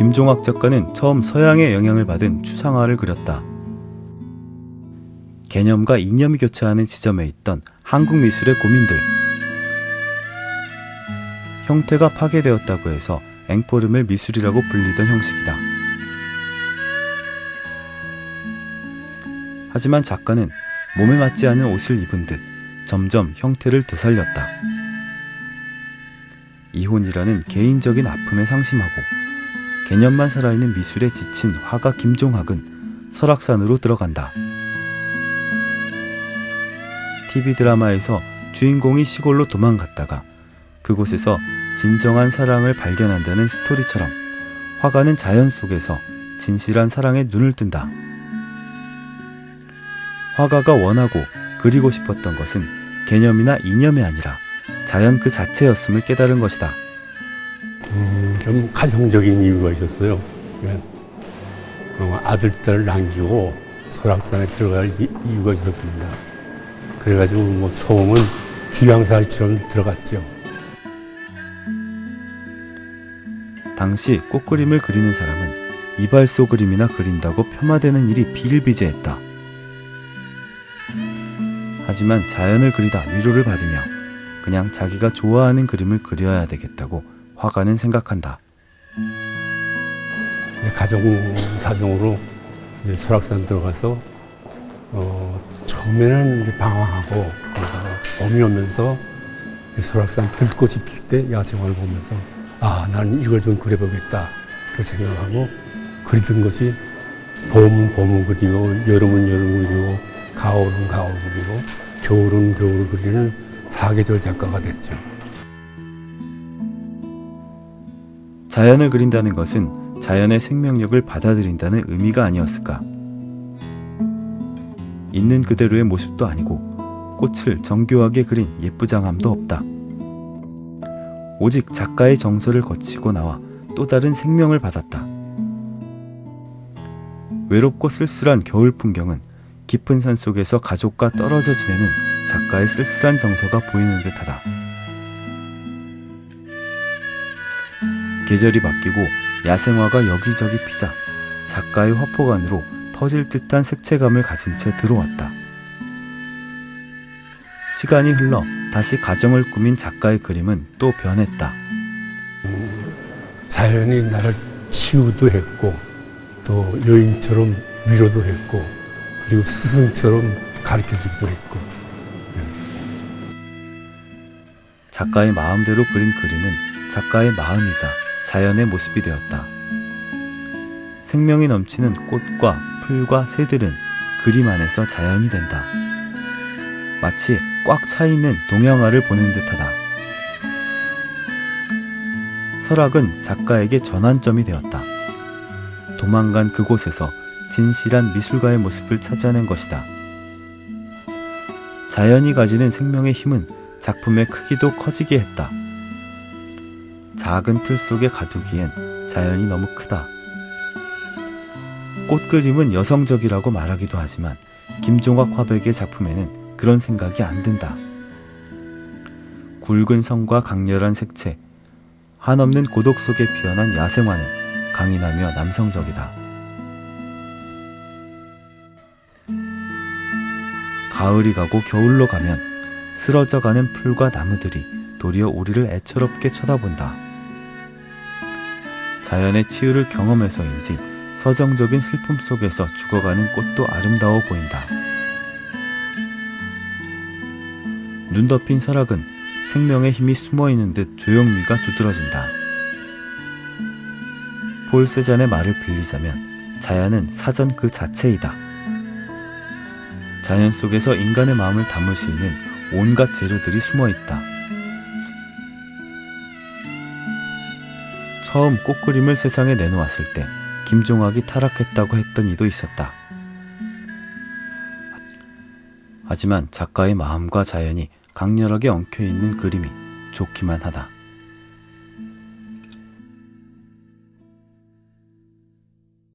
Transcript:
김종학 작가는 처음 서양의 영향을 받은 추상화를 그렸다. 개념과 이념이 교차하는 지점에 있던 한국 미술의 고민들. 형태가 파괴되었다고 해서 앵포름을 미술이라고 불리던 형식이다. 하지만 작가는 몸에 맞지 않은 옷을 입은 듯 점점 형태를 되살렸다. 이혼이라는 개인적인 아픔에 상심하고 개념만 살아있는 미술에 지친 화가 김종학은 설악산으로 들어간다. TV 드라마에서 주인공이 시골로 도망갔다가 그곳에서 진정한 사랑을 발견한다는 스토리처럼 화가는 자연 속에서 진실한 사랑에 눈을 뜬다. 화가가 원하고 그리고 싶었던 것은 개념이나 이념이 아니라 자연 그 자체였음을 깨달은 것이다. 음, 좀 가정적인 이유가 있었어요. 예. 어, 아들, 딸을 남기고 설악산에 들어갈 이, 이유가 있었습니다. 그래가지고 뭐 처음은 귀양살처럼 들어갔죠. 당시 꽃그림을 그리는 사람은 이발소 그림이나 그린다고 폄하되는 일이 비일비재했다. 하지만 자연을 그리다 위로를 받으며 그냥 자기가 좋아하는 그림을 그려야 되겠다고 화가는 생각한다. 가정 사정으로 이제 설악산 들어가서 어, 처음에는 방황하고 그러다가 봄이 오면서 이 설악산 들꽃이 필 때 야생화를 보면서 아 나는 이걸 좀 그려보겠다 그 생각하고 그리던 것이 봄은 봄을 그리고 여름은 여름을 그리고 가을은 가을 그리고 겨울은 겨울 그리는 사계절 작가가 됐죠. 자연을 그린다는 것은 자연의 생명력을 받아들인다는 의미가 아니었을까? 있는 그대로의 모습도 아니고 꽃을 정교하게 그린 예쁘장함도 없다. 오직 작가의 정서를 거치고 나와 또 다른 생명을 받았다. 외롭고 쓸쓸한 겨울 풍경은 깊은 산 속에서 가족과 떨어져 지내는 작가의 쓸쓸한 정서가 보이는 듯하다. 계절이 바뀌고 야생화가 여기저기 피자 작가의 화포관으로 터질 듯한 색채감을 가진 채 들어왔다. 시간이 흘러 다시 가정을 꾸민 작가의 그림은 또 변했다. 자연이 나를 치유도 했고 또 여인처럼 위로도 했고 그리고 스승처럼 가르쳐주기도 했고 작가의 마음대로 그린 그림은 작가의 마음이자 자연의 모습이 되었다. 생명이 넘치는 꽃과 풀과 새들은 그림 안에서 자연이 된다. 마치 꽉 차 있는 동양화를 보는 듯하다. 설악은 작가에게 전환점이 되었다. 도망간 그곳에서 진실한 미술가의 모습을 찾아낸 것이다. 자연이 가지는 생명의 힘은 작품의 크기도 커지게 했다. 작은 틀 속에 가두기엔 자연이 너무 크다. 꽃 그림은 여성적이라고 말하기도 하지만 김종학 화백의 작품에는 그런 생각이 안 든다. 굵은 성과 강렬한 색채, 한없는 고독 속에 피어난 야생화는 강인하며 남성적이다. 가을이 가고 겨울로 가면 쓰러져가는 풀과 나무들이 도리어 우리를 애처롭게 쳐다본다. 자연의 치유를 경험해서인지 서정적인 슬픔 속에서 죽어가는 꽃도 아름다워 보인다. 눈 덮인 설악은 생명의 힘이 숨어 있는 듯 조용미가 두드러진다. 폴 세잔의 말을 빌리자면 자연은 사전 그 자체이다. 자연 속에서 인간의 마음을 담을 수 있는 온갖 재료들이 숨어 있다. 처음 꽃그림을 세상에 내놓았을 때 김종학이 타락했다고 했던 이도 있었다. 하지만 작가의 마음과 자연이 강렬하게 엉켜 있는 그림이 좋기만 하다.